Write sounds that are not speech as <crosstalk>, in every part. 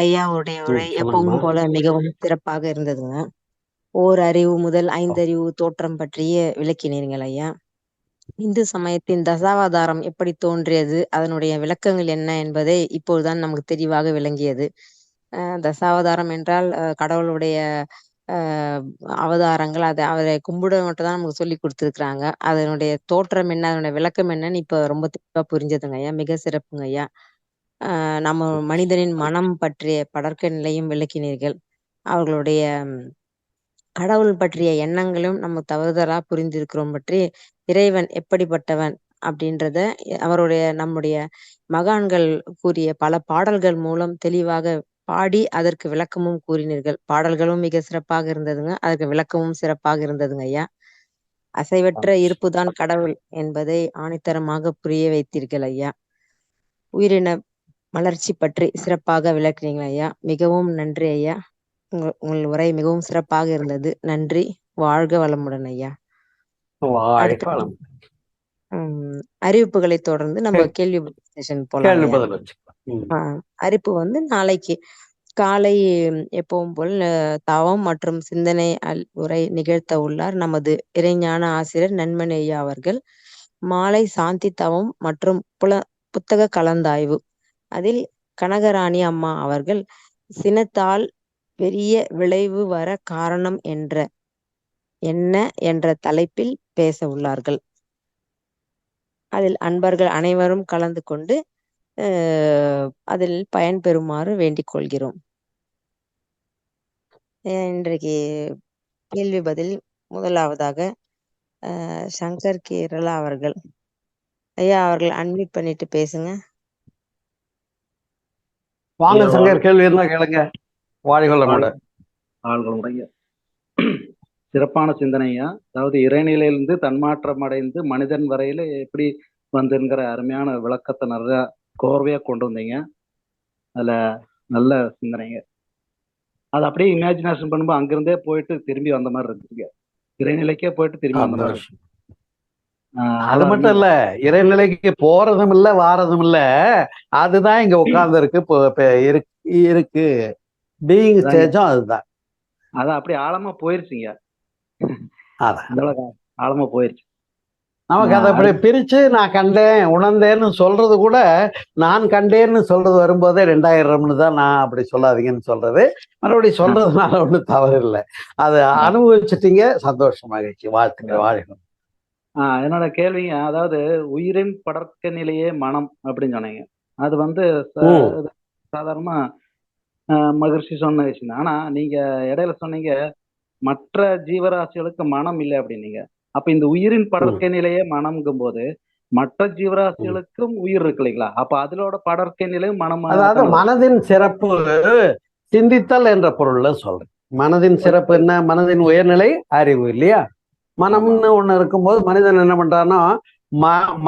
ஐயாவுடைய. உரை. எப்பவும் போல மிகவும் சிறப்பாக இருந்ததுங்க. ஓர் அறிவு முதல்! ஐந்தறிவு தோற்றம் பற்றிய விளக்கினீர்கள் ஐயா. இந்து சமயத்தின் தசாவதாரம் எப்படி தோன்றியது? அதனுடைய விளக்கங்கள் என்ன என்பதை இப்போதுதான் நமக்கு தெளிவாக விளங்கியது. தசாவதாரம் என்றால் கடவுளுடைய அவதாரங்கள். அத அவரை கும்பிட மட்டும் தான் நமக்கு சொல்லிக் குடுத்துருக்காங்க. அதனுடைய தோற்றம் என்ன? அதனுடைய விளக்கம் என்னன்னு இப்ப ரொம்ப தெளிவா புரிஞ்சதுங்க ஐயா. மிக சிறப்புங்க ஐயா. நம்ம மனிதனின் மனம் பற்றிய படர்க்க நிலையும் விளக்கினீர்கள். அவர்களுடைய கடவுள் பற்றிய எண்ணங்களும் நம்ம தவறுதலா புரிந்திருக்கிறோம் பற்றி இறைவன் எப்படிப்பட்டவன் அப்படின்றத அவருடைய நம்முடைய மகான்கள் கூறிய பல பாடல்கள் மூலம் தெளிவாக பாடி அதற்கு விளக்கமும் கூறினீர்கள். பாடல்களும் மிக சிறப்பாக இருந்ததுங்க. அதற்கு விளக்கமும் சிறப்பாக இருந்ததுங்க ஐயா. அசைவற்ற இருப்புதான் கடவுள் என்பதை ஆணித்தரமாக புரிய வைத்தீர்கள் ஐயா. உயிரின மலர்ச்சி பற்றி சிறப்பாக விளக்கினீங்க ஐயா. மிகவும் நன்றி ஐயா. உங்க உங்கள் உரை மிகவும் சிறப்பாக இருந்தது. நன்றி. வாழ்க வளமுடன் ஐயா. அறிவிப்புகளை தொடர்ந்து நம்ம கேள்வி செஷன் போலாம் அறிவிப்பு வந்து நாளைக்கு காலை எப்பவும் போல் தவம் மற்றும் சிந்தனை உரை நிகழ்த்த உள்ளார் நமது இறைஞான ஆசிரியர் நன்மணி ஐயா அவர்கள். மாலை சாந்தி தவம் மற்றும் புல புத்தக கலந்தாய்வு. அதில் கனகராணி அம்மா அவர்கள் சினத்தால் பெரிய விளைவு வர காரணம் என்ற என்ன என்ற தலைப்பில் பேச உள்ளார்கள். அதில் அன்பர்கள் அனைவரும் கலந்து கொண்டு அதில் பயன்பெறுமாறு வேண்டிக் கொள்கிறோம். இன்றைக்கு கேள்வி பதில் முதலாவதாக சங்கர் கேரளா அவர்கள். ஐயா அவர்கள் அன்மியூட் பண்ணிட்டு பேசுங்க. வாங்க சங்கர் கேள்வி இருந்தா கேளுங்க. வாழ்க வாழ் வளமுடன். வாழ்க சிறப்பான சிந்தனையா அதாவது இறைநிலையிலிருந்து தன்மாற்றம் அடைந்து மனிதன் வரையில எப்படி வந்துங்கிற அருமையான விளக்கத்தை நிறையா கோர்வையா கொண்டு வந்தீங்க. அதுல நல்ல சிந்தனைங்க அது அப்படியே இமேஜினேஷன் பண்ணும்போது அங்கிருந்தே போயிட்டு திரும்பி வந்த மாதிரி இருந்துச்சுங்க. இறைநிலைக்கே போயிட்டு திரும்பி வந்த மாதிரி அது மட்டும் இல்ல இறைநிலைக்கு போறதும் இல்ல வாரதும் இல்ல அதுதான் இங்க உட்கார்ந்து இருக்கு. இருக்கு பீயிங் ஸ்டேஜும் அதுதான். அதான் அப்படியே ஆழமா போயிருச்சுங்க. அதான். ஆழமா போயிருச்சு. நமக்கு அதை அப்படி பிரிச்சு நான் கண்டேன் உணர்ந்தேன்னு சொல்றது கூட நான் கண்டேன்னு சொல்றது வரும்போதே ரெண்டாயிரம்னு தான் நான் அப்படி சொல்லாதீங்கன்னு சொல்றது. மறுபடியும் சொல்றதுனால ஒன்றும் தவறு இல்லை. அதை அனுபவிச்சிட்டீங்க சந்தோஷம் மகிழ்ச்சி. வாழ்த்துக்கள் வாழ்க்கணும் ஆஹ் என்னோட கேள்விங்க அதாவது உயிரின் படர்க்க நிலையே மனம் அப்படின்னு சொன்னீங்க. அது வந்து ச- சாதாரணமா ஆஹ் மகிழ்ச்சி சொன்ன விஷயம். தான். ஆனா நீங்க இடையில சொன்னீங்க மற்ற ஜீவராசிகளுக்கு மனம் இல்லை அப்படின்னீங்க. அப்ப இந்த உயிரின் ம் படர்க்கை நிலையே மனம்ங்கும் போது மற்ற ம். ஜீவராசிகளுக்கும் உயிர் இருக்கு இல்லைங்களா? அப்ப அதோட படர்க்கை நிலையும் மனமாக அதாவது தானே வரும். மனதின் சிறப்பு சிந்தித்தல் என்ற பொருள்ல சொல்றேன். மனதின் சிறப்பு என்ன? மனதின் உயர்நிலை அறிவு இல்லையா? மனம்னு ஒண்ணு இருக்கும்போது மனிதன் என்ன பண்றான்னா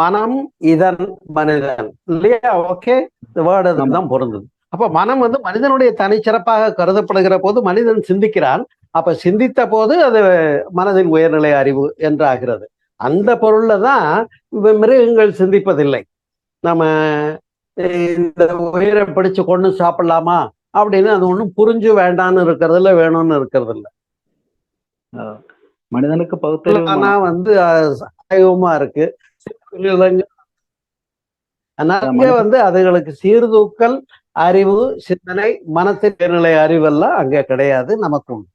மனம் இதன் மனிதன். இல்லையா? ஓகே வேர்டு தான் பொருந்தது. அப்ப மனம் வந்து மனிதனுடைய தனிச்சிறப்பாக கருதப்படுகிற போது மனிதன் சிந்திக்கிறான். அப்ப சிந்தித்த போது அது மனதின் உயர்நிலை அறிவு என்று ஆகிறது அந்த பொருள்ல தான் மிருகங்கள் சிந்திப்பதில்லை. நம்ம இந்த உயிரை பிடிச்சு கொண்டு சாப்பிடலாமா? அப்படின்னு அது ஒண்ணும் புரிஞ்சு வேண்டான்னு இருக்கிறது இல்ல வேணும்னு இருக்கிறது இல்ல மனிதனுக்கு பகுத்தறிவு ஆனா வந்து ஆய்வமா இருக்கு. அங்கே வந்து அதுகளுக்கு சீர்தூக்கல் அறிவு சிந்தனை மனத்தின் உயர்நிலை அறிவெல்லாம் அங்கே கிடையாது நமக்கு உண்டு.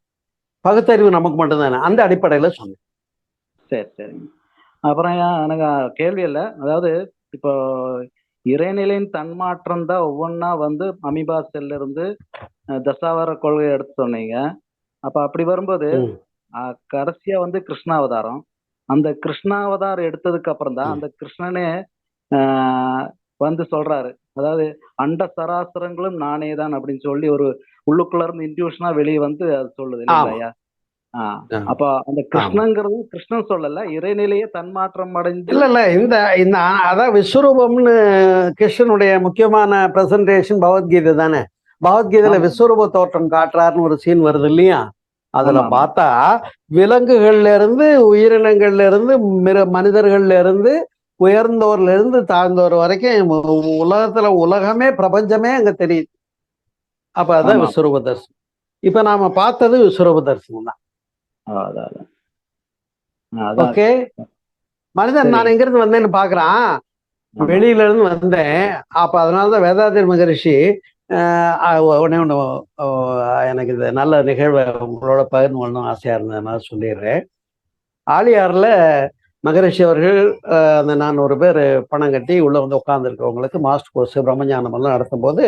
பகுத்தறிவு நமக்கு மட்டும்தானே. அந்த அடிப்படையில சொன்னேன். சரி சரிங்க. அப்புறம் எனக்கு கேள்வி இல்லை. அதாவது இப்போ இறைநிலையின் தன்மாற்றம் தான் ஒவ்வொன்றா வந்து அமீபா செல்ல இருந்து தசாவர கொள்கை எடுத்து சொன்னீங்க. அப்ப அப்படி வரும்போது கடைசியா வந்து கிருஷ்ணாவதாரம். அந்த கிருஷ்ணாவதாரம் எடுத்ததுக்கு அப்புறம் தான். அந்த கிருஷ்ணனே ஆஹ், வந்து சொல்றாரு. அதாவது அண்ட சராசரங்களும் நானே தான் அப்படின்னு சொல்லி ஒரு உள்ளுக்குள்ள இருந்து இன்ட்யூஷனா வெளியே வந்து அது சொல்லுது ஆமா. அப்ப அந்த கிருஷ்ணங்கிறது கிருஷ்ணன் சொல்லல இறைநிலையே தன்மாற்றம் அடைஞ்சு இல்ல இல்ல இந்த இந்த அதான் விஸ்வரூபம்னு கிருஷ்ணனுடைய முக்கியமான பிரசன்டேஷன் பகவத்கீதை தானே? பகவத்கீதையில விஸ்வரூப தோற்றம் காட்டுறாருன்னு ஒரு சீன் வருது இல்லையா? அதுல பார்த்தா விலங்குகள்ல இருந்து உயிரினங்கள்ல இருந்து மிரு மனிதர்கள்ல இருந்து உயர்ந்தோர்ல இருந்து தாழ்ந்தோர் வரைக்கும் உலகத்துல உலகமே பிரபஞ்சமே அங்க தெரியுது. அப்ப அதான். விஸ்வரூப தரிசனம். இப்ப நாம பார்த்தது விஸ்வரூப தரிசனம் தான். ஓகே. மனிதன். நான் எங்கிருந்து வந்தேன்னு பாக்குறான். வெளியில இருந்து வந்தேன். அப்ப அதனாலதான் வேதாத்திரி மகரிஷி உடனே ஒன்று எனக்கு இது நல்ல நிகழ்வை உங்களோட பகிர்ந்து கொள்ளணும் ஆசையாக இருந்ததுனால சொல்லிடுறேன். ஆலியாரில் மகரிஷி அவர்கள் அந்த நான் ஒரு பேர் பணம் கட்டி உள்ளே வந்து உட்காந்துருக்கவங்களுக்கு மாஸ்டர் கோர்ஸ் பிரம்மஞானம் எல்லாம் நடத்தும் போது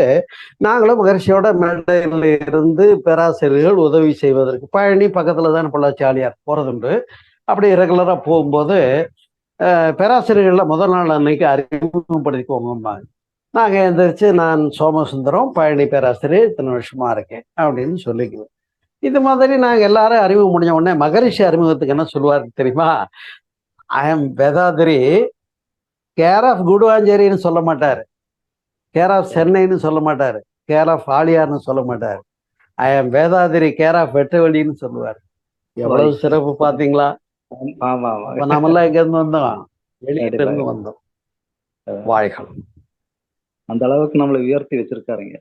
நாங்களும் மகரிஷியோட மேடையில் இருந்து பேராசிரியர்கள் உதவி செய்வதற்கு பழனி பக்கத்தில் தான் பொள்ளாச்சி ஆலியார் போகிறதுண்டு அப்படி ரெகுலராக போகும்போது பேராசிரியர்களில் முதல் நாள் அன்னைக்கு அறிமுகப்படுத்திக்கோங்கம்பாங்க. நாங்க எந்திரிச்சு நான் சோமசுந்தரம் பழனி பேராசிரியர் இத்தனை வருஷமா இருக்கேன் அப்படின்னு சொல்லிக்குவேன் இது மாதிரி நாங்க எல்லாரும் அறிமுகம் முடிஞ்ச உடனே மகரிஷி அறிமுகத்துக்கு என்ன சொல்லுவாரு தெரியுமா? I am Vethathiri care of குடுவாஞ்சேரின்னு சொல்ல மாட்டாரு. கேர் ஆஃப் சென்னைன்னு சொல்ல மாட்டாரு. கேர் ஆஃப் ஆலியார்னு சொல்ல மாட்டாரு. I am Vethathiri care of வெட்டவெளின்னு சொல்லுவார். எவ்வளவு சிறப்பு இப்ப நாமெல்லாம் எங்க இருந்து வந்தோம்? வெளியில இருந்து வந்தோம். வாழ்கள் அந்த அளவுக்கு நம்மளை உயர்த்தி வச்சிருக்காருங்க.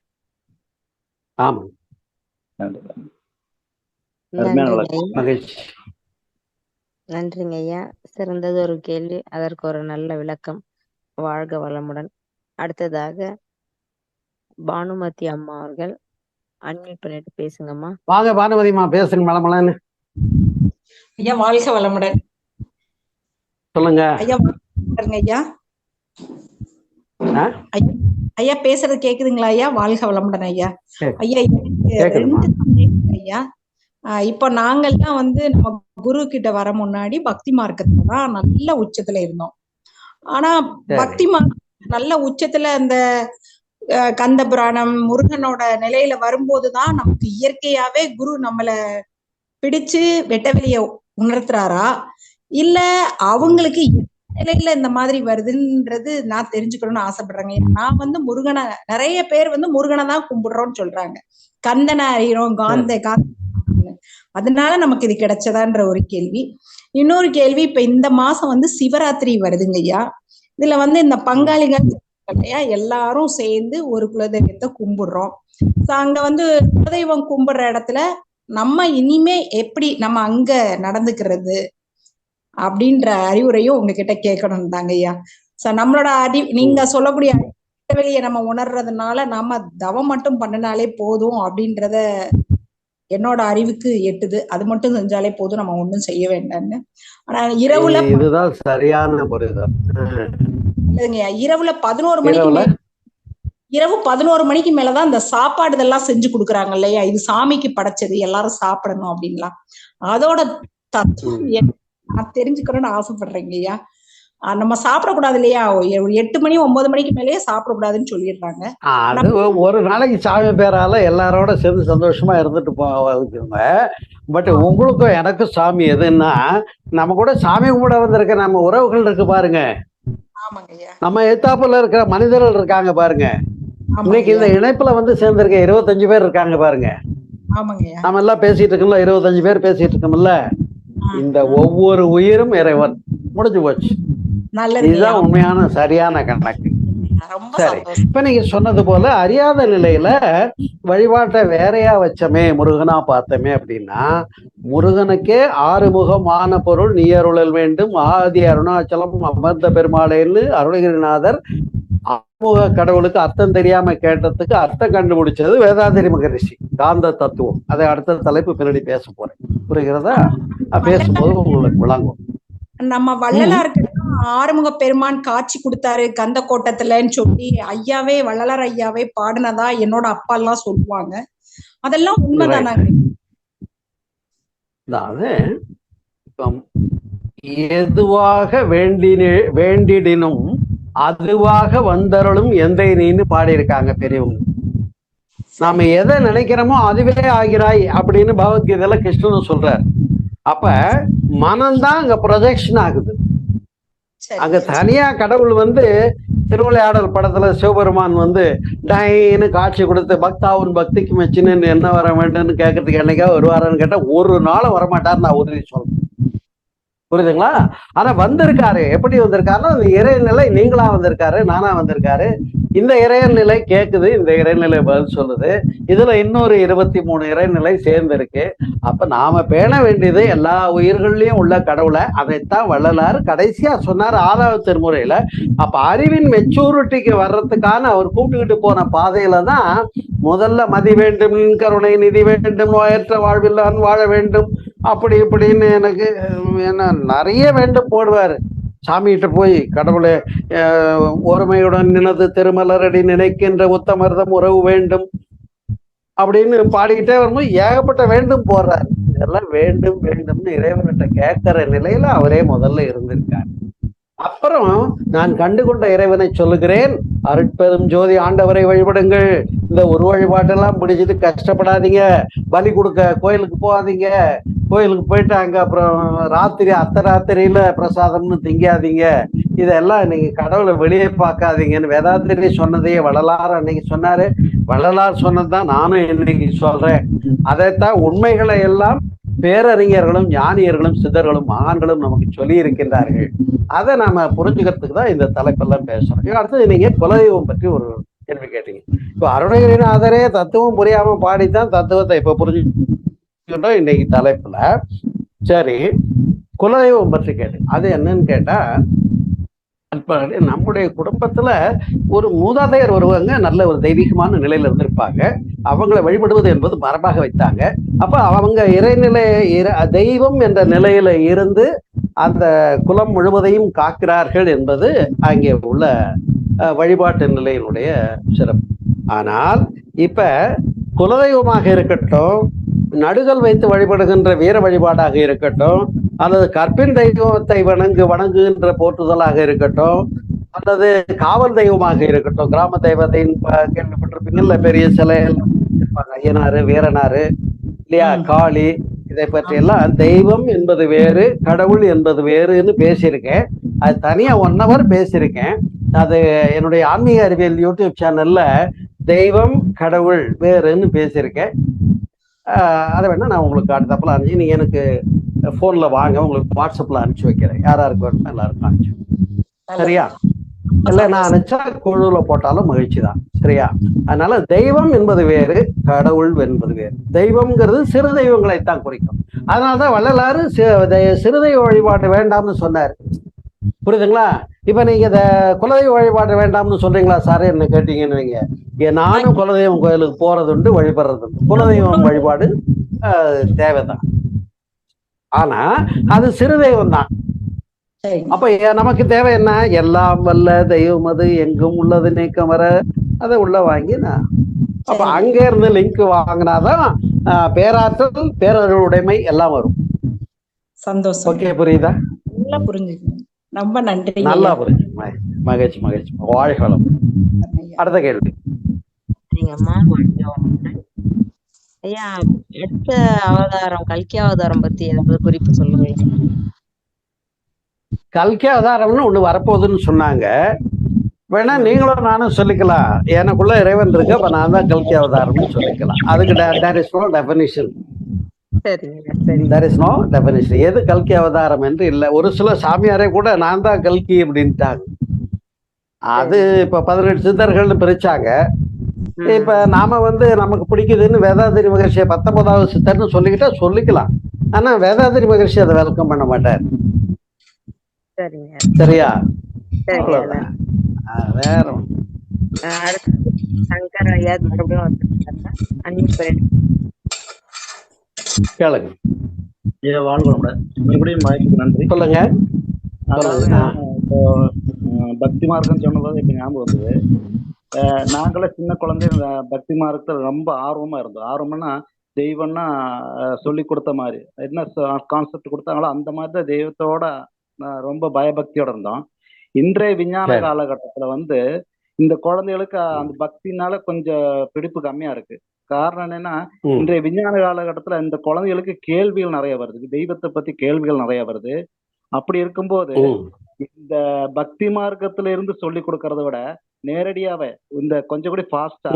ஆமா. நன்றிங்க. ஐயா. மகிழ்ச்சி. நன்றிங்க ஐயா. சிறந்தது ஒரு கேள்வி. அதற்கு ஒரு நல்ல விளக்கம். வாழ்க வளமுடன். அடுத்ததாக பானுமதி அம்மா அவர்கள். அன்மியூட் பண்ணிட்டு பேசுங்கம்மா. வாங்க பானுமதிமா பேசுங்க மலமலன்னு ஐயா வாழ்க வளமுடன். சொல்லுங்க. ஐயா ஐயா? ஐயா பேசுறது கேக்குதுங்களா ஐயா? வாழ்க வளமுடன் ஐயா. ஐயா ஐயா. இப்போ நாங்கெல்லாம் வந்து நம்ம குரு கிட்ட வர முன்னாடி பக்தி மார்க்கத்துல தான் நல்ல உச்சத்துல இருந்தோம். ஆனா. பக்தி மார்க்க நல்ல உச்சத்துல அந்த கந்த புராணம் முருகனோட நிலையில வரும்போதுதான் நமக்கு இயற்கையாவே குரு நம்மள பிடிச்சு வெட்ட வெளிய உணர்த்துறாரா? இல்ல அவங்களுக்கு நிலையில இந்த மாதிரி வருதுன்றது நான் தெரிஞ்சுக்கணும்னு ஆசைப்படுறேங்க. நான் வந்து முருகனை நிறைய பேர் வந்து முருகனை தான் கும்பிடுறோம்னு சொல்றாங்க. கந்தனை அறிகிறோம் காந்த காந்த அதனால நமக்கு இது கிடைச்சதான்ற ஒரு கேள்வி. இன்னொரு கேள்வி இப்ப இந்த மாசம் வந்து சிவராத்திரி வருதுங்க ஐயா. இதுல வந்து இந்த பங்காளிகள் இல்லையா எல்லாரும் சேர்ந்து ஒரு குலதெய்வத்தை கும்பிடுறோம். அங்க வந்து குலதெய்வம் கும்பிடுற இடத்துல நம்ம இனிமே எப்படி நம்ம அங்க நடந்துக்கிறது? அப்படின்ற அறிவுரையும் உங்ககிட்ட கேட்கணும் தாங்க ஐயா. சோ நம்மளோட அறி நீங்க சொல்லக்கூடிய வெளியை நம்ம உணர்றதுனால நாம தவம் மட்டும் பண்ணினாலே போதும் அப்படின்றத என்னோட அறிவுக்கு எட்டுது. அது மட்டும் செஞ்சாலே போதும் நம்ம ஒண்ணும் செய்ய வேண்டாம்னு. ஆனா இரவுல இது- இதுதான் சரியான இரவுல பதினோரு மணிக்கு இரவு பதினோரு மணிக்கு மேலதான் இந்த சாப்பாடு இதெல்லாம் செஞ்சு கொடுக்குறாங்க இல்லையா? இது சாமிக்கு படைச்சது எல்லாரும் சாப்பிடணும் அப்படின்லாம். அதோட தத்துவம்? நான் தெரிஞ்சுக்கணும்னு ஆசைப்படுறேங்க ஐயா. நம்ம சாப்பிடக்கூடாது இல்லையா? எட்டு மணி ஒன்பது மணிக்கு மேலேயே சாப்பிடக்கூடாதுன்னு சொல்லிடுறாங்க. அது ஒரு நாளைக்கு சாமி பேரால எல்லாரோட சேர்ந்து சந்தோஷமா இருந்துட்டு போவாங்க பட் உங்களுக்கும் எனக்கும் சாமி எதுன்னா நம்ம கூட சாமி கும்பிட வந்திருக்க நம்ம உறவுகள் இருக்கு பாருங்க. நம்ம எத்தாப்புல இருக்கிற மனிதர்கள் இருக்காங்க பாருங்க. இன்னைக்கு இந்த. இணைப்புல வந்து சேர்ந்திருக்க இருபத்தஞ்சு பேர் இருக்காங்க பாருங்க. நம்ம எல்லாம் பேசிட்டு இருக்கோம்ல இருபத்தஞ்சு பேர் பேசிட்டு இருக்கோம்ல. இந்த ஒவ்வொரு உயிரும் இறைவன். முடிஞ்சு போச்சு. இதுதான் உண்மையான சரியான கணக்கு. இப்ப நீங்க சொன்னது போல அறியாத நிலையில வழிபாட்டை வேறையா வச்சமே முருகனா பார்த்தமே அப்படின்னா முருகனுக்கே ஆறுமுகமான பொருள் நீ அருளல் வேண்டும். ஆதி அருணாச்சலம் அமர்ந்த பெருமாளேன்னு அருணகிரிநாதர் ஆறுமுக கடவுளுக்கு அர்த்தம் தெரியாம கேட்டதுக்கு அர்த்தம் கண்டுபிடிச்சது வேதாதிரி மகரிஷி காந்த தத்துவம். அதை அடுத்த தலைப்பு பின்னாடி பேச போறேன். புரிகிறதா? பேசும்போது உங்களுக்கு விளங்கும். நம்ம வள்ளலாருக்கு ஆறுமுக பெருமான் காட்சி கொடுத்தாரு கந்த கோட்டத்துலன்னு சொல்லி ஐயாவே வள்ளலார் ஐயாவே பாடினதா என்னோட அப்பா எல்லாம் சொல்லுவாங்க. அதெல்லாம் உண்மைதானாங்க. அதாவது எதுவாக வேண்டினே வேண்டிடினும் அதுவாக வந்தருளும் எந்தை நீன்னு பாடியிருக்காங்க பெரியவங்க. நாம எதை நினைக்கிறோமோ அதுவே ஆகிறாய் அப்படின்னு பகவத்கீதையில கிருஷ்ணன் சொல்றார். அப்ப மனம்தான் அங்க ப்ரொஜெக்ஷன் ஆகுது. அங்க தனியா கடவுள் வந்து திருவிளையாடல் படத்துல சிவபெருமான் வந்து டைன்னு காட்சி கொடுத்து பக்தாவுன் பக்திக்கு மெச்சின்னு என்ன வர வேண்டும்னு கேட்கறதுக்கு என்னைக்கா வருவாரான்னு கேட்டா ஒரு நாளும் வரமாட்டார் நான் உறுதி சொல்றேன் புரியுதுங்களா? ஆனா வந்திருக்காரு. எப்படி வந்திருக்காருன்னா அந்த இறைநிலை நீங்களா வந்திருக்காரு நானா வந்திருக்காரு. இந்த இறைநிலை கேட்குது இந்த இறைநிலை பதில் சொல்லுது. இதுல இன்னொரு இருபத்தி மூணு இறைநிலை சேர்ந்திருக்கு. அப்ப நாம பேண வேண்டியது எல்லா உயிர்கள்லயும் உள்ள கடவுளை. அதைத்தான் வள்ளலார் கடைசியா சொன்னார் ஆறாவது திருமுறையில அப்ப அறிவின் மெச்சூரிட்டிக்கு வர்றதுக்கான அவர் கூப்பிட்டுக்கிட்டு போன பாதையில தான் முதல்ல மதி வேண்டும் கருணை நிதி வேண்டும் நோயற்ற வாழ்வில்லான் வாழ வேண்டும். அப்படி இப்படின்னு எனக்கு என்ன நிறைய வேண்டும் போடுவார். சாமிகிட்ட போய் கடவுளே ஒருமையுடன் நினது திருமலரடி நினைக்கின்ற உத்தமர்தம் உறவு வேண்டும். அப்படின்னு பாடிக்கிட்டே வரும்போது ஏகப்பட்ட வேண்டும் போடுறாரு. இதெல்லாம் வேண்டும் வேண்டும்னு இறைவன்கிட்ட கேட்கிற நிலையில அவரே முதல்ல இருந்திருக்கார். அப்புறம் நான் கண்டுகொண்ட இறைவனை சொல்லுகிறேன் அருட்பெரும் ஜோதி ஆண்டவரை வழிபடுங்கள். இந்த ஒரு வழிபாட்டெல்லாம் பிடிச்சிட்டு கஷ்டப்படாதீங்க. பலி கொடுக்க கோயிலுக்கு போகாதீங்க. கோயிலுக்கு போயிட்டு அங்க அப்புறம் ராத்திரி அத்த ராத்திரியில பிரசாதம்னு திங்காதீங்க. இதெல்லாம் நீங்க கடவுளை வெளியே பார்க்காதீங்கன்னு வேதாத்திரி சொன்னதையே வள்ளலார் அன்னைக்கு சொன்னாரு. வள்ளலார் சொன்னதுதான் நானும் இன்னைக்கு சொல்றேன். அதைத்தான் உண்மைகளை எல்லாம் பேரறிஞர்களும் ஞானியர்களும் சித்தர்களும் மகான்களும் நமக்கு சொல்லி இருக்கின்றார்கள் அதை நாம புரிஞ்சுக்கிறதுக்கு தான் இந்த தலைப்பெல்லாம் பேசுறோம். அடுத்தது நீங்க குலதெய்வம் பற்றி ஒரு கேள்வி கேட்டீங்க. இப்போ அருணகிரிநாதரே தத்துவம் புரியாம பாடித்தான் தத்துவத்தை இப்ப வச்சுக்கிட்டோம் இன்னைக்கு தலைப்புல. சரி குலதெய்வம் பற்றி கேட்டேன். அது என்னன்னு கேட்டா நம்முடைய குடும்பத்துல ஒரு மூதாதையர் வருவாங்க நல்ல ஒரு தெய்வீகமான நிலையில இருந்திருப்பாங்க. அவங்களை வழிபடுவது என்பது மரபாக வைத்தாங்க. அப்ப அவங்க இறைநிலை தெய்வம் என்ற நிலையில இருந்து அந்த குலம் முழுவதையும் காக்கிறார்கள் என்பது அங்கே உள்ள வழிபாட்டு நிலையினுடைய சிறப்பு. ஆனால் இப்ப குலதெய்வமாக இருக்கட்டும் நடுகள் வைத்து வழிபடுகின்ற வீர வழிபாடாக இருக்கட்டும் அல்லது கற்பின் தெய்வத்தை வணங்கு வணங்குகின்ற போற்றுதலாக இருக்கட்டும் அல்லது காவல் தெய்வமாக இருக்கட்டும் கிராம தெய்வத்தின் கேள்விப்பட்டிருப்பீங்கல்ல பெரிய சிலை எல்லாம் இருப்பாங்க ஐயனாரு வீரனாரு இல்லையா. காளி இதை பற்றி எல்லாம் தெய்வம் என்பது வேறு கடவுள் என்பது வேறுன்னு பேசியிருக்கேன். அது தனியா ஒன் ஹவர் பேசியிருக்கேன். அது என்னுடைய ஆன்மீக அறிவியல் யூடியூப் சேனல்ல தெய்வம் கடவுள் வேறுன்னு பேசியிருக்கேன். அதை வேணா நான் உங்களுக்கு அடுத்தப்பல அனுப்பிச்சு நீங்க எனக்கு போன்ல வாங்க உங்களுக்கு வாட்ஸ்அப்ல அனுப்பிச்சு வைக்கிறேன். யார் யாருக்கு வேணுமோ எல்லாருக்கும் அனுப்பிச்சு. சரியா? இல்ல நான் நினைச்சா குழுல போட்டாலும் மகிழ்ச்சி தான். சரியா? அதனால தெய்வம் என்பது வேறு கடவுள் என்பது வேறு. தெய்வம்ங்கிறது சிறு தெய்வங்களைத்தான் குறிக்கும். அதனாலதான் வள்ளலாறு சி- தெ- சிறு தெய்வ வழிபாடு வேண்டாம்னு சொன்னார். புரியுதுங்களா? இப்ப நீங்க இந்த குலதெய்வ வழிபாடு வேண்டாம்னு சொல்றீங்களா சார்? என்ன கேட்டீங்கன்னு வைங்க. நானும் குலதெய்வம் கோயிலுக்கு போறதுண்டு வழிபடுறதுண்டு குலதெய்வம் வழிபாடு தேவைதான். ஆனா அது சிறு தெய்வம் தான். அப்ப நமக்கு தேவை என்ன? எல்லாம் வல்ல தெய்வம் அது எங்கும் உள்ளது நீக்கம் வர. அதை உள்ள வாங்கி நான் அப்ப. அங்க இருந்து லிங்க் வாங்கினாதான் பேராற்றல் பேரருடைமை எல்லாம் வரும். சந்தோஷம். ஓகே புரியுதா? நல்லா புரிஞ்சுக்கணும் ரொம்ப நன்றி நல்லா ம- மகிழ்ச்சி மகிழ்ச்சி. வாழ்க வளம். அடுத்த கேள்வி. ஐயா அடுத்த அவதாரம் கல்கி அவதாரம் பத்தி ஏதாவது குறிப்பு சொல்லுங்க கல்கி அவதாரம்னு ஒண்ணு வரப்போகுதுன்னு சொன்னாங்க. வேணா நீங்களும் நானும் சொல்லிக்கலாம். எனக்குள்ள இறைவன் இருக்கு அப்ப நான் தான் கல்கி அவதாரம்னு சொல்லிக்கலாம். அதுக்கு டெபனிஷன் சரிங்க நோ டெபனிஷன் எது கல்கி அவதாரம் என்று இல்லை. ஒரு சில சாமியாரே கூட நான் தான் கல்கி அப்படின்ட்டாங்க. அது இப்ப பதினெட்டு சித்தர்கள்னு பிரிச்சாங்க. இப்ப நாம வந்து நமக்கு பிடிக்குதுன்னு வேதாதிரி மகர்ஷியை பத்தொன்பதாவது சித்தர்னு சொல்லிக்கிட்டா சொல்லிக்கலாம். ஆனா வேதாதிரி மகர்ஷி அதை வெல்கம் பண்ண மாட்டார். சரியா? வேற சங்கர் ஐயா மறுபடியும் கேளுங்க. ஐயா வாழ்வளோட மறுபடியும் வாய்ப்புக்கு நன்றி. சொல்லுங்க. இப்போ பக்தி மார்க்கம் சொன்னபோது இப்ப ஞாபகம் வந்தது. நாங்களே சின்ன குழந்தை பக்தி மார்க்கத்துல ரொம்ப ஆர்வமா இருந்தோம். ஆர்வம்னா தெய்வம்னா சொல்லி கொடுத்த மாதிரி. என்ன கான்செப்ட் கொடுத்தாங்களோ அந்த மாதிரி தான் தெய்வத்தோட ரொம்ப பயபக்தியோட இருந்தோம். இன்றைய விஞ்ஞான. காலகட்டத்துல வந்து இந்த குழந்தைகளுக்கு அந்த பக்தினால கொஞ்சம் பிடிப்பு கம்மியா இருக்கு. காரணம் என்னன்னா. இன்றைய விஞ்ஞான காலகட்டத்துல இந்த குழந்தைகளுக்கு கேள்விகள் நிறைய வருது. தெய்வத்தை பத்தி கேள்விகள் நிறைய வருது. அப்படி இருக்கும்போது. இந்த பக்தி மார்க்கத்துல இருந்து சொல்லி கொடுக்கறத விட நேரடியாவே இந்த கொஞ்சம் கூட ஃபாஸ்டா.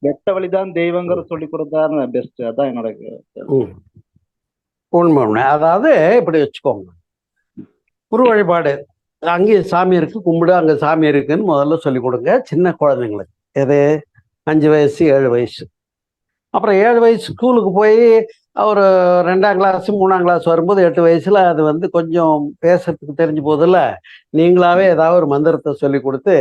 வெட்ட வழிதான் தெய்வங்கிற சொல்லி கொடுத்தா பெஸ்ட் அதான் என்னோட ம். உண்மை உண்மை. அதாவது இப்படி வச்சுக்கோங்க. குரு வழிபாடு. அங்கேயே சாமி இருக்கு கும்பிடு அங்க சாமி இருக்குன்னு முதல்ல சொல்லி கொடுங்க. சின்ன குழந்தைங்களுக்கு. எது? அஞ்சு வயசு ஏழு வயசு. அப்புறம் ஏழு வயசு ஸ்கூலுக்கு போய் ஒரு ரெண்டாம் கிளாஸ் மூணாம் கிளாஸ் வரும்போது எட்டு வயசுல அது வந்து கொஞ்சம் பேசுறதுக்கு தெரிஞ்சு போதில்ல. நீங்களாவே ஏதாவது ஒரு மந்திரத்தை சொல்லி கொடுத்து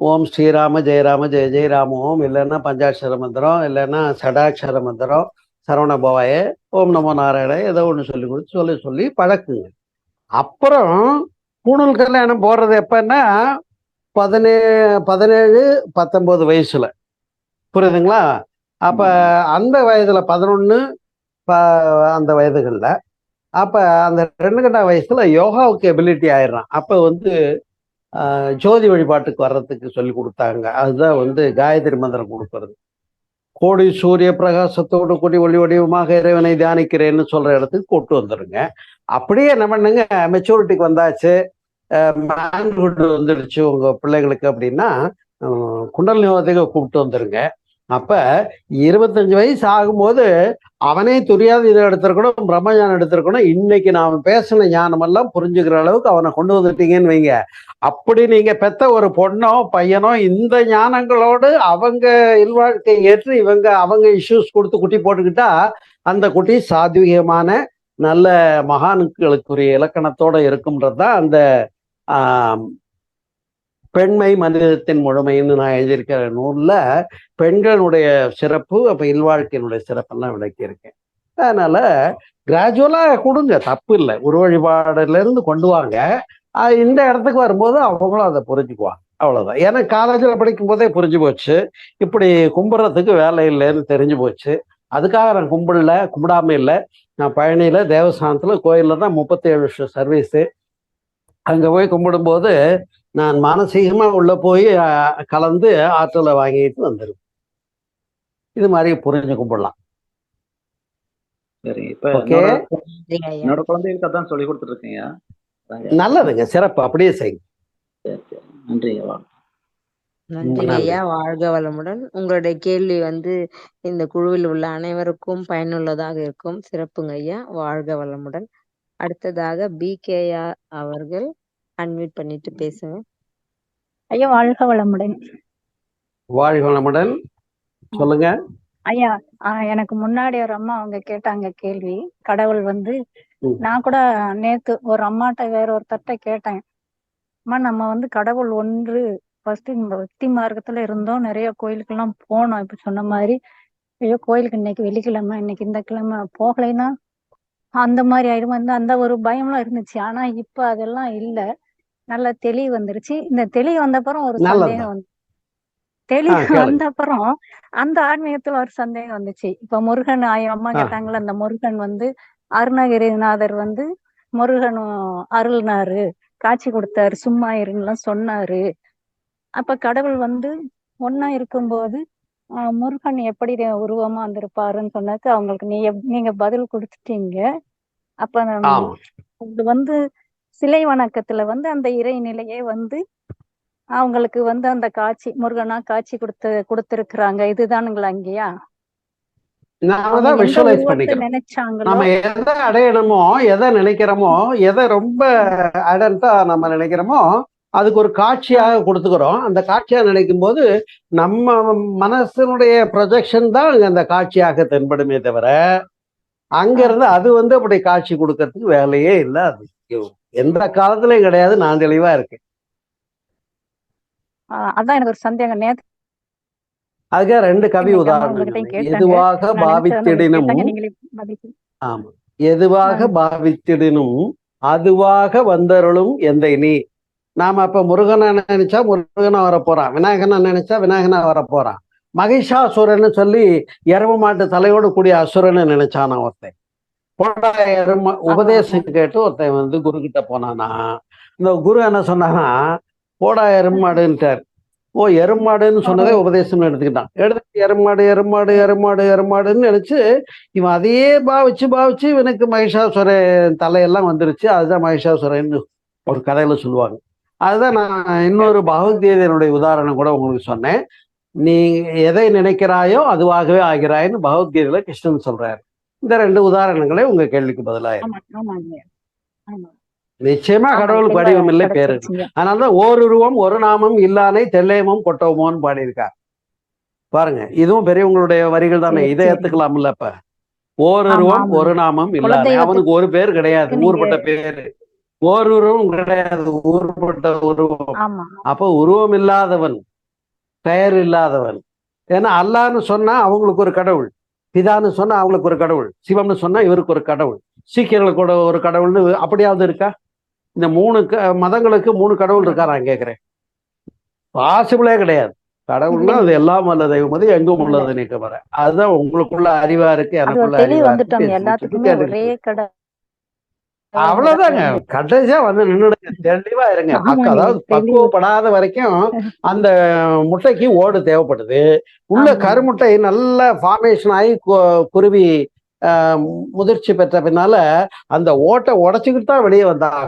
ஓம் ஸ்ரீராம ஜெயராம ஜெய ஜெயராம ஓம் இல்லைன்னா பஞ்சாட்சர மந்திரம் இல்லைன்னா சடாட்சர மந்திரம் சரவண பவாய ஓம் நமோ நாராயண ஏதோ ஒன்று சொல்லி கொடுத்து சொல்லி சொல்லி பழக்குங்க. அப்புறம் பூணூல் கல்யாணம் போடுறது எப்பன்னா பதினே பதினேழு பத்தொன்பது வயசுல. புரியுதுங்களா? அப்ப அந்த வயதுல பதினொன்னு அந்த வயதுகள்ல அப்ப அந்த ரெண்டு கட்ட வயசுல யோகாவுக்கு எபிலிட்டி ஆயிடுறான். அப்ப வந்து ஜோதி வழிபாட்டுக்கு வர்றதுக்கு சொல்லி கொடுத்தாங்க. அதுதான் வந்து காயத்ரி மந்திரம் கொடுக்கறது. கோடி சூரிய பிரகாசத்தோடு கூடி ஒளி வடிவமாக இறைவனை தியானிக்கிறேன்னு சொல்ற இடத்துக்கு கொண்டு வந்துருங்க. அப்படியே என்ன பண்ணுங்க மெச்சூரிட்டிக்கு வந்தாச்சு. மேன்ஹுட் வந்துடுச்சு உங்க பிள்ளைங்களுக்கு அப்படின்னா அஹ், குண்டலினி யோகத்துக்கு கூப்பிட்டு வந்துருங்க. அப்ப இருபத்தஞ்சு வயசு ஆகும்போது அவனே துரியாத இதை எடுத்திருக்கணும் பிரம்மஞானம் எடுத்திருக்கணும். இன்னைக்கு நாம பேசின ஞானமெல்லாம் புரிஞ்சுக்கிற அளவுக்கு அவனை கொண்டு வந்துட்டீங்கன்னு வைங்க. அப்படி நீங்க பெத்த ஒரு பொண்ணோ பையனோ இந்த ஞானங்களோடு அவங்க இல்வாழ்க்கை ஏற்று இவங்க அவங்க இஷ்யூஸ் கொடுத்து குட்டி போட்டுக்கிட்டா அந்த குட்டி சாத்வீகமான நல்ல மகான்களுக்குரிய இலக்கணத்தோட இருக்கும்ன்றது தான் அந்த ஆஹ் பெண்மை மனிதத்தின் முழுமைன்னு நான் எழுதியிருக்கிற நூலில் பெண்களுடைய சிறப்பு அப்போ இல்வாழ்க்கையினுடைய சிறப்பெல்லாம் விளக்கியிருக்கேன். அதனால கிராஜுவலாக கொடுங்க தப்பு இல்லை. ஒரு வழிபாடுலேருந்து கொண்டு வாங்க. இந்த இடத்துக்கு வரும்போது அவங்களும் அதை புரிஞ்சுக்குவாங்க. அவ்வளோதான் ஏன்னா காலேஜில் படிக்கும் போதே புரிஞ்சு போச்சு. இப்படி கும்பிட்றதுக்கு வேலை இல்லைன்னு தெரிஞ்சு போச்சு. அதுக்காக நான் கும்பிடல கும்பிடாம இல்லை. நான் பழனியில் தேவஸ்தானத்தில் கோயிலில் தான் முப்பத்தேழு வருஷம் சர்வீஸு அங்க போய் கும்பிடும்போது நான் மானசீகமா உள்ள போய் கலந்து ஆற்றலை வாங்கிட்டு வந்துருவேன். இது மாதிரி புரிஞ்சு கும்பிடலாம். சரி இப்ப. என்னோட குழந்தைகளுக்கு அதான் சொல்லி அதாங்க. நல்லதுங்க சிறப்பு. அப்படியே செய்யுங்க. நன்றி. ஐயா வாழ்க வளமுடன். உங்களுடைய கேள்வி வந்து இந்த குழுவில் உள்ள அனைவருக்கும் பயனுள்ளதாக இருக்கும். சிறப்புங்க ஐயா வாழ்க வளமுடன். அடுத்ததாக பி அவர்கள் அன்மியூட் பண்ணிட்டு பேசுங்க. ஐயா வாழ்க வளமுடன். வாழ்க வளமுடன். சொல்லுங்க. ஐயா ஆஹ் எனக்கு முன்னாடி ஒரு அம்மா அவங்க கேட்டாங்க கேள்வி. கடவுள் வந்து. நான் கூட நேத்து ஒரு அம்மாட்ட வேற ஒருத்தர்ட்ட கேட்டேன். அம்மா நம்ம வந்து கடவுள் ஒன்று ஃபர்ஸ்ட் இந்த பக்தி மார்க்கத்துல இருந்தோம். நிறைய கோயிலுக்கெல்லாம் போனோம். இப்ப சொன்ன மாதிரி ஐயோ கோயிலுக்கு இன்னைக்கு வெள்ளிக்கிழமை இன்னைக்கு இந்த கிழமை போகலைன்னா அந்த மாதிரி ஆயிடும். வந்து அந்த ஒரு பயம்லாம் இருந்துச்சு. ஆனா இப்ப அதெல்லாம் இல்ல. நல்ல தெளிவு வந்துருச்சு. இந்த தெளிவு வந்த அப்புறம் ஒரு. சந்தேகம் வந்து தெளிவு கேளுங்க. வந்த அப்புறம் அந்த ஆன்மீகத்துல ஒரு சந்தேகம் வந்துச்சு. இப்ப முருகன் ஆய- அம்மா ஆ. கேட்டாங்கல்ல அந்த முருகன் வந்து அருணகிரிநாதர் வந்து முருகன் அருள்னாரு. காட்சி கொடுத்தாரு. சும்மா இருங்கலாம் சொன்னாரு. அப்ப கடவுள் வந்து ஒன்னா இருக்கும்போது முருகன் எப்படி உருவமா வந்திருப்பாருன்னு சொன்னதுக்கு அவங்களுக்கு நீ நீங்க பதில் கொடுத்துட்டீங்க. அப்ப இது வந்து சிலை வணக்கத்துல வந்து அந்த இறைநிலையே வந்து அவங்களுக்கு வந்து அந்த காட்சி முருகனா காட்சி கொடுத்து கொடுத்திருக்கிறாங்க. இதுதானுங்களா நினைச்சாங்களோ நம்ம எதை அடையணுமோ எதை நினைக்கிறோமோ எதை ரொம்ப அடன்ட்டா நம்ம நினைக்கிறோமோ அதுக்கு ஒரு காட்சியாக கொடுத்துக்கிறோம். அந்த காட்சியா நினைக்கும் போது நம்ம மனசனுடைய ப்ரொஜெக்ஷன் தான் அங்க அந்த காட்சியாக தென்படுமே தவிர அங்க இருந்து அது வந்து அப்படி காட்சி கொடுக்கறதுக்கு வேலையே இல்லை அது. எந்த காலத்திலயும் கிடையாது நான் தெளிவா இருக்கேன். அதான் எனக்கு ஒரு சந்தேகம். நேத்து அதுக்காக ரெண்டு கவி உதாரணம். எதுவாக பாவித்திடினும். ஆமா. எதுவாக பாவித்திடினும் அதுவாக வந்தருளும் எந்தை நீ? நாம அப்ப முருகனை நினைச்சா முருகனா வர போறான் விநாயகனை நினைச்சா விநாயகனா வர போறான் மகிஷாசுரன்னு சொல்லி எரும மாட்டு தலையோடு கூடிய அசுரன்னு நினைச்சானா ஒருத்தன். போடா எரும உபதேசம் கேட்டு ஒருத்தன் வந்து குரு கிட்ட போனானா. இந்த குரு என்ன சொன்னானா போடா எருமாடுன்ட்டார் ஓ எருமாடுன்னு சொன்னதே உபதேசம்னு எடுத்துக்கிட்டான். எடுத்து எருமாடு எருமாடு எருமாடு எருமாடுன்னு நினைச்சு இவன் அதையே பாவிச்சு பாவிச்சு இவனுக்கு மகிஷாசுரன் தலையெல்லாம் வந்துருச்சு. அதுதான் மகிஷாசுரன்னு ஒரு கதையில சொல்லுவாங்க. அதுதான் நான் இன்னொரு பகவத்கீதையினுடைய உதாரணம் கூட உங்களுக்கு சொன்னேன். நீ எதை நினைக்கிறாயோ அதுவாகவே ஆகிறாய்ன்னு பகவத்கீதையில கிருஷ்ணன் சொல்றாரு. இந்த ரெண்டு உதாரணங்களே உங்க கேள்விக்கு ஆமா நிச்சயமா கடவுளுக்கு தெளிவா வடிவம் இல்லை பேரு. கிடைச்சிருச்சுங்க. அதனாலதான் ஓருருவம் ஒரு நாமம் இல்லானை தெல்லேமும் கொட்டவுமோன்னு பாடியிருக்கார். பாருங்க இதுவும் பெரியவங்களுடைய வரிகள் தானே இதை சரி. ஏத்துக்கலாம்ல இப்ப ஓருருவம். ஒரு நாமம் குலதெய்வத்துக்கு அவனுக்கு ஒரு பேர் கிடையாது. ஊர்பட்ட பேரு. ஓருருவம் கிடையாது ஊர்பட்ட உருவம். அப்போ உருவம் இல்லாதவன் பெயர் இல்லாதவன். ஏன்னா அல்லான்னு சொன்னா அவங்களுக்கு ஒரு கடவுள். பிதான்னு சொன்னா அவங்களுக்கு ஒரு கடவுள். சிவம்னு சொன்னா இவருக்கு ஒரு கடவுள். சீக்கியர்களுக்கு கூட ஒரு கடவுள்னு அப்படியாவது இருக்கா? இந்த மூணு மதங்களுக்கு மூணு கடவுள் இருக்கா நான் கேட்கிறேன் பாசிபிளே கிடையாது. கடவுள்னா அது எல்லாம் வல்ல தெய்வம் அது எங்கும் உள்ளது நீக்க வர. அதுதான் உங்களுக்குள்ள அறிவா இருக்கு எனக்குள்ள அறிவா இருக்கு. எல்லாத்துக்குமே ஒரே கடை அவ்வளவுதாங்க கடைசியா வந்து நின்னுடுங்க தெளிவா இருங்க அதாவது. பக்குவப்படாத வரைக்கும் அந்த முட்டைக்கு ஓடு தேவைப்படுது உள்ள. கருமுட்டை நல்ல ஃபார்மேஷன் ஆகி குருவி முதிர்ச்சி பெற்ற பின்னால அந்த ஓட்டை உடைச்சுக்கிட்டு தான் வெளியே வந்தாங்க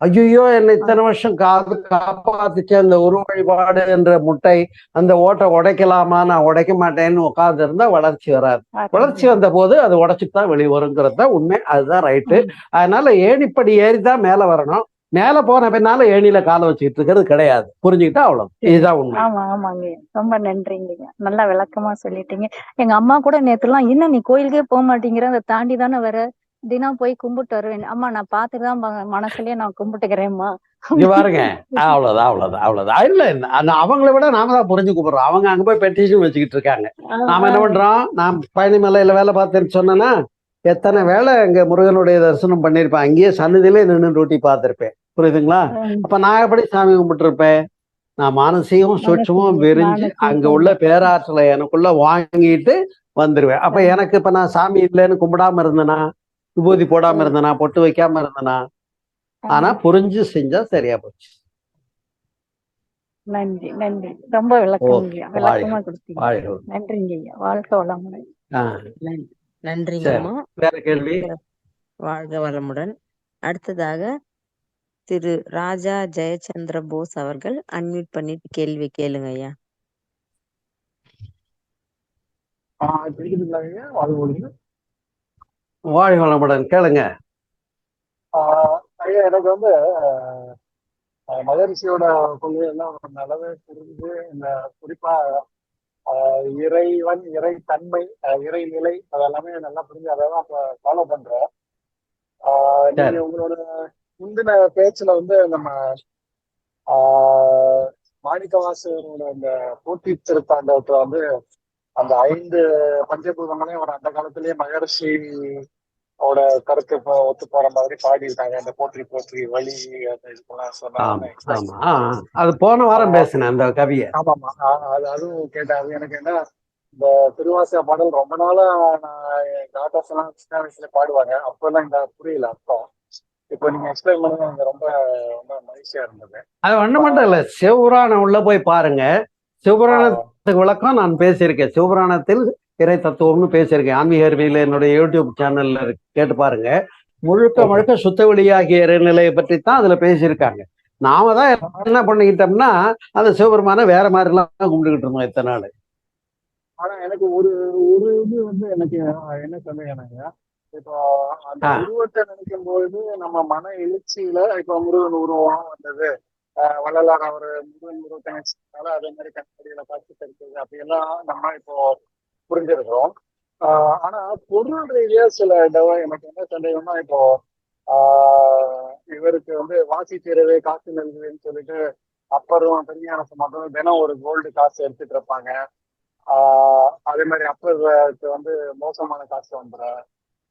ஐயோ என்னை இத்தனை வருஷம் காத்து காப்பாத்துச்சு அந்த உருவ வழிபாடு என்ற முட்டை அந்த ஓட்டை உடைக்கலாமா? நான் உடைக்க மாட்டேன்னு உட்கார்ந்து இருந்தா வளர்ச்சி வராது. வளர்ச்சி வந்த போது அது உடைச்சிட்டு தான் வெளியே வருங்கிறது தான் உண்மை. அதுதான் ரைட்டு அதனால ஏணிப்படி ஏறி தான் மேல வரணும். மேல போன பின்னால ஏணியில காலை வச்சுக்கிட்டு இருக்கிறது கிடையாது. புரிஞ்சுக்கிட்டா அவ்வளவு. இதுதான் உண்மை. ஆமா ஆமாங்க. ரொம்ப நன்றிங்க. நல்லா விளக்கமா சொல்லிட்டீங்க. எங்க அம்மா கூட நேத்துலாம் என்ன நீ கோயிலுக்கே போக மாட்டேங்கிற? அதை தாண்டி தானே வர? தினம் போய் கும்பிட்டு வருவேன். அம்மா நான் பார்த்துட்டு தான் ம- மனசுலயே நான் கும்பிட்டுக்கிறேம்மா. இங்க பாருங்க. அவ்வளவுதான் அவ்வளவுதான் அவ்வளவுதான். இல்ல அவங்கள விட நாம தான் புரிஞ்சு கூப்பிடுறோம் அவங்க அங்க போய் பெட்டிஷன் வச்சுக்கிட்டு இருக்காங்க. நாம என்ன பண்றோம்? நான் பழனிமலையில வேலை பார்த்தேன்னு சொன்னேன்னா எத்தனை வேலை இங்க முருகனுடைய தரிசனம் பண்ணிருப்பேன் அங்கேயே சன்னதியிலே நின்று டூட்டி பார்த்திருப்பேன். புரியுதுங்களா? அப்ப நான் எப்படி சாமி கும்பிட்டு இருப்பேன் நான் மானசீகம் சூட்சமும் விரிஞ்சு. அங்க உள்ள பேராற்றலை எனக்குள்ள வாங்கிட்டு வந்துருவேன். அப்ப எனக்கு இப்ப நான் சாமி இல்லைன்னு கும்பிடாம இருந்தேனா விபூதி போடாம இருந்தேனா பொட்டு வைக்காம இருந்தேனா ஆனா புரிஞ்சு செஞ்சா சரியா போச்சு. நன்றி நன்றி. ரொம்ப விளக்கம் ஐயா. விளக்கமா கொடுத்தீங்க. வாழ்க. நன்றிங்க ஐயா. வாழ்க வளமுடன். ஆஹ் நன்- நன்றிங்கம்மா வேற கேள்வி? வாழ்க வளமுடன். அடுத்ததாக திரு ராஜா ஜெயச்சந்திர போஸ் அவர்கள் அன்மியூட் பண்ணிட்டு கேள்வி கேளுங்க ஐயா. கேக்குதுங்களாங்க வாழ்வு வாழ்க வளமுடன் கேளுங்க ஐயா எனக்கு வந்து மகரிஷியோட கொள்கை எல்லாம் நல்லாவே புரிஞ்சு இந்த குறிப்பா இறைவன் இறை தன்மை ஆஹ் இறைநிலை அதெல்லாமே நல்லா புரிஞ்சு அதை தான் ஃபாலோ பண்றேன் ஆஹ் நீங்க. உங்களோட முந்தின பேச்சுல வந்து நம்ம ஆஹ் மாணிக்கவாசகரோட அந்த போட்டி திருத்தாண்டவத்துல வந்து அந்த ஐந்து பஞ்சபூதங்களையும் ஒரு அந்த காலத்திலேயே மகரிஷி ஓட கருத்து ஒத்து போற மாதிரி பாடியிருக்காங்க. அந்த போற்றி போற்றி வழி ஆமா ஆமா. அது போன வாரம் பேசினேன் அந்த கவியை. ஆமாமா. ஆ- அது அதுவும் கேட்டேன் அது எனக்கு என்ன இந்த திருவாசக பாடல் ரொம்ப நாளா நான் டாட்டர்ஸ் எல்லாம் சின்ன வயசுல பாடுவாங்க. அப்பெல்லாம் இந்த புரியல அர்த்தம் இப்போ நீங்க எக்ஸ்பிளைன் பண்ணது எனக்கு ரொம்ப ரொம்ப மகிழ்ச்சியா இருந்தது. அது ஒண்ணு மட்டும் இல்ல. சிவபுராணம் உள்ள போய் பாருங்க. சிவபுராணத்துக்கு விளக்கம் நான் பேசியிருக்கேன். சிவபுராணத்தில் இறை தத்துவம்னு பேசியிருக்கேன். ஆன்மீக அறிவியல் என்னுடைய யூடியூப் சேனல்ல. கேட்டு பாருங்க. முழுக்க முழுக்க சுத்த வெளியாகிய இறைநிலையை பற்றி தான் அதுல பேசியிருக்காங்க. நாம தான் என்ன பண்ணிக்கிட்டோம்னா அந்த சிவபெருமான வேற மாதிரி எல்லாம் கும்பிட்டுக்கிட்டு இருந்தோம் இத்தனை நாள். ஆனா எனக்கு ஒரு ஒரு இது வந்து எனக்கு என்ன சந்தேகம்னாங்க இப்போ அந்த. உருவத்தை நினைக்கும் பொழுது நம்ம மன எழுச்சியில இப்ப முருகன் உருவம் வந்தது. வள்ளலார் அவர் முருகன் உருவத்தை நினைச்சதுனால அதே மாதிரி கண்படியில காட்சி தருகிறது அப்படியெல்லாம் நம்ம இப்போ புரிஞ்சிருக்கிறோம். ஆஹ் ஆனா பொருள் ரீதியா சில இடவ எனக்கு என்ன சந்தேகம்னா இப்போ ஆஹ் இவருக்கு வந்து வாசி தீரவே காசு நல்குதுன்னு சொல்லிட்டு அப்பரும் பெரியான சமாதம் தினம் ஒரு கோல்டு காசு எடுத்துட்டு இருப்பாங்க. ஆஹ் அதே மாதிரி அப்பருக்கு வந்து மோசமான காசு வந்துடும்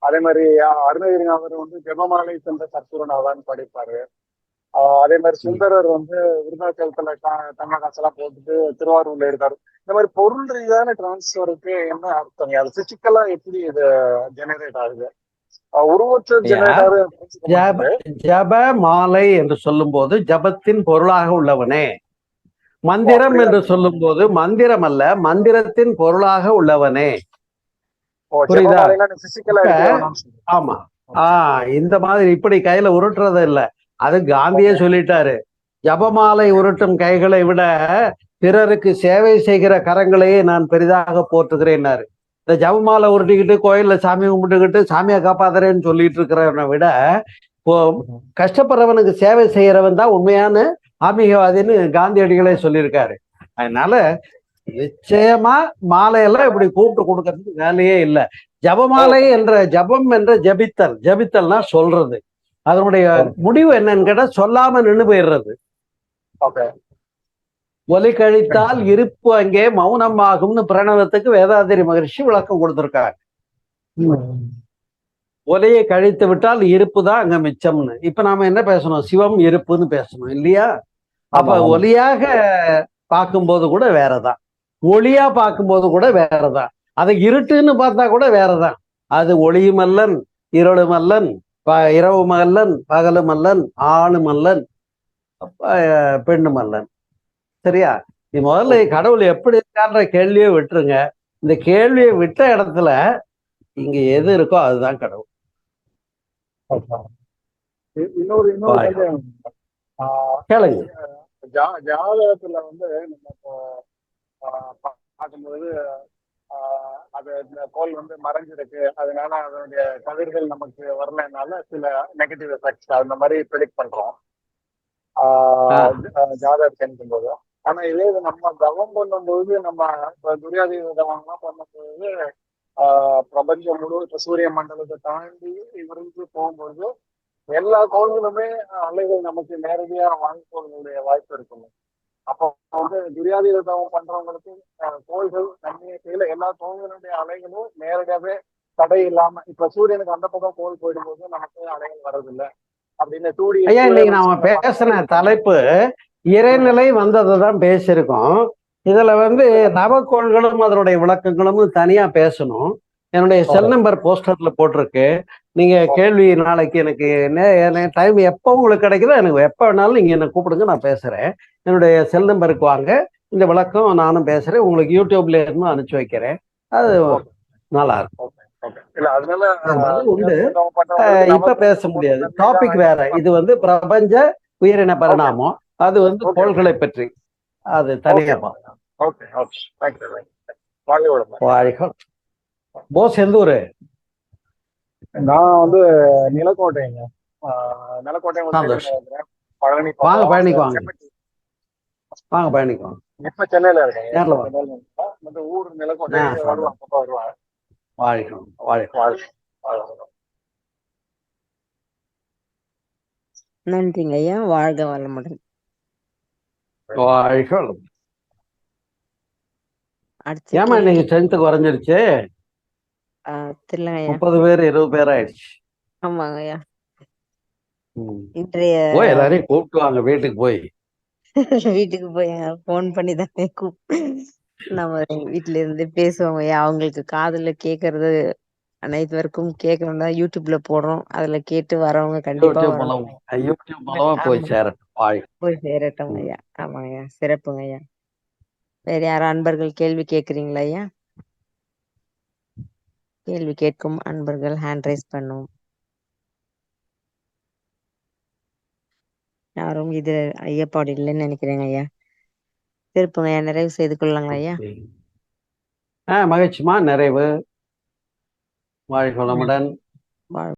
அதே மாதிரி அருணகிரி அவர் வந்து ஜெபமாலை சென்ற சர்க்குருநாதான் படிப்பாரு. அதே மாதிரி சுந்தரர் வந்து விருதாச்சலத்துல தங்க காசெல்லாம் போட்டுட்டு திருவாரூர்ல இருக்காரு இந்த மாதிரி பொருள் ரீதியான டிரான்ஸ்ஃபருக்கு என்ன அர்த்தம்? அது பிசிக்கலா எப்படி இது ஜெனரேட் ஆகுது? ஜப மாலை என்று சொல்லும்போது ஜபத்தின் பொருளாக உள்ளவனே. மந்திரம்? என்று சொல்லும்போது மந்திரம் அல்ல மந்திரத்தின் பொருளாக உள்ளவனே. புரியுதா? ஆமா. ஆஹ் இந்த மாதிரி இப்படி கையில உருட்டுறது இல்ல. அது காந்தியே சொல்லிட்டாரு. ஜபமாலை உருட்டும் கைகளை விட பிறருக்கு சேவை செய்கிற கரங்களையே நான் பெரிதாக போற்றுகிறேன்னாரு. இந்த ஜபமாலை உருட்டிக்கிட்டு கோயில்ல சாமி கும்பிட்டுக்கிட்டு சாமியை காப்பாத்துறேன்னு சொல்லிட்டு இருக்கிறவனை விட இப்போ கஷ்டப்படுறவனுக்கு சேவை செய்யறவன் தான் உண்மையான ஆன்மீகவாதின்னு காந்தியடிகளே சொல்லியிருக்காரு. அதனால நிச்சயமா மாலையெல்லாம் இப்படி கூப்பிட்டு கொடுக்கறதுக்கு வேலையே இல்லை. ஜபமாலை என்ற ஜபம் என்ற ஜபித்தல் ஜபித்தல்னா சொல்றது. அதனுடைய முடிவு என்னன்னு கேட்டா சொல்லாம நின்று போயிடுறது. ஒலி கழித்தால் இருப்பு அங்கே மௌனமாகும்னு பிரணவத்துக்கு வேதாதிரி மகரிஷி விளக்கம் கொடுத்திருக்காங்க. ஒலியை கழித்து விட்டால் இருப்பு தான் அங்க மிச்சம்னு. இப்ப நாம என்ன பேசணும்? சிவம் இருப்புன்னு பேசணும் இல்லையா? அப்ப. ஒலியாக பார்க்கும்போது கூட வேறதான். ஒளியா பார்க்கும்போது கூட வேறதான். அதை இருட்டுன்னு பார்த்தா கூட வேறதான். அது ஒளியுமல்லன் இருளுமல்லன் ப- இரவுமல்லன் பகலுமல்லன் ஆணுமல்லன் அஹ் பெண்ணுமல்லன் சரியா? நீ முதல்ல கடவுள் எப்படி இருக்கான்ற கேள்வியை விட்டுருங்க. இந்த கேள்வியை விட்ட இடத்துல இங்க எது இருக்கோ அதுதான் கடவுள். இன்னொரு இன்னொரு கேளுங்க. ஜாதகத்துல வந்து நம்ம பார்க்கும்போது அது கோல் வந்து மறைஞ்சிருக்கு. அதனால அதனுடைய கதிர்கள் நமக்கு வரலைனால சில நெகட்டிவ் எஃபெக்ட்ஸ் அந்த மாதிரி ப்ரெடிக்ட் பண்றோம். ஆஹ் ஜா- ஜாதகத்தை கணிக்கும் போது ஆனா இதே இது நம்ம தவம் பண்ணும்போது நம்ம இப்ப துரியாதீத தவம்லாம் பண்ணும்போது ஆஹ் பிரபஞ்சம் முழு இப்ப சூரிய மண்டலத்தை தாண்டி இவருக்கு போகும்போது எல்லா கோள்களுமே அலைகள் நமக்கு நேரடியா வாங்கி போவதனுடைய வாய்ப்பு இருக்கும் அப்போ வந்து துரியாதீத தவம் பண்றவங்களுக்கு அஹ், கோள்கள் தண்ணியை கீழே எல்லா கோள்களுடைய அலைகளும் நேரடியாவே தடை இல்லாம இப்ப சூரியனுக்கு அந்த பக்கம் கோள் போயிடும்போது நமக்கு அலைகள் வர்றதில்ல. அப்படின்னு டூடி ஐயா இன்னைக்கு நாம பேசின தலைப்பு இறைநிலை வந்ததை தான் பேசியிருக்கோம். இதுல வந்து நவக்கோள்களும் அதனுடைய விளக்கங்களும் தனியா பேசணும். என்னுடைய செல் நம்பர் போஸ்டர்ல போட்டிருக்கு. நீங்க கேள்வி நாளைக்கு எனக்கு என்ன டைம் எப்போ உங்களுக்கு கிடைக்குதோ எனக்கு எப்போ வேணாலும் நீங்க என்ன கூப்பிடுங்க நான் பேசுறேன். என்னுடைய செல் நம்பருக்கு வாங்க. இந்த விளக்கம் நானும் பேசுறேன். உங்களுக்கு யூடியூப்ல இருந்து அனுப்பிச்சு வைக்கிறேன். அது நல்லா இருக்கும். உண்டு. இப்ப பேச முடியாது. டாபிக் வேற. இது வந்து பிரபஞ்ச உயிரின பரிணாமம். அது வந்து. கோள்களை பற்றி. அது தனியா. வாழ்க போஸ் எந்த ஊரு? நான் வந்து நிலக்கோட்டைங்க. ஆஹ் நிலக்கோட்டை. பழனி வாங்க. பழனிக்கு வாங்க. வாங்க பயணிக்கும் இப்ப சென்னையில இருக்கேன். வந்து ஊர் நிலக்கோட்டை அப்பப்ப வருவான் வாழ்க்கணும் வாழ்க வாழ்க வாழ்க நன்றிங்க ஐயா. வாழ்க வளமுடன். வாழ்க வளம். அடுத்து ஏமா இன்னைக்கு ஸ்ட்ரென்த் குறைஞ்சிருச்சு? முப்பது பேர் இருபது பேர் ஆயிடுச்சு. ஆமாங்க ஐயா. இன்றைய எல்லாரையும் கூப்பிட்டு வாங்க வீட்டுக்கு போய். <laughs> வீட்டுக்கு போய் ஃபோன் பண்ணி தானே நம்ம வீட்ல இருந்து பேசுவோம் ஐயா அவங்களுக்கு காதுல கேக்குறது அனைவருக்கும் கேட்கணும்னா யூடியூப்ல போடுறோம். அதுல கேட்டு வரவங்க கண்டிப்பா போய். சேரட்டும் ஐயா ஆமாங்க சிறப்புங்க ஐயா வேற யாரும் அன்பர்கள் கேள்வி கேக்குறீங்களா ஐயா கேள்வி கேட்கும் அன்பர்கள் ஹேண்ட் ரைஸ் பண்ணும். யாரும் இது ஐயப்பாடு இல்லைன்னு நினைக்கிறேங்க ஐயா. திருப்புங்க ஐயா நிறைவு செய்து கொள்ளலாங்களா ஐயா? ஆ மகிழ்ச்சிமா நிறைவு. வாழ்க வளமுடன். வாழ்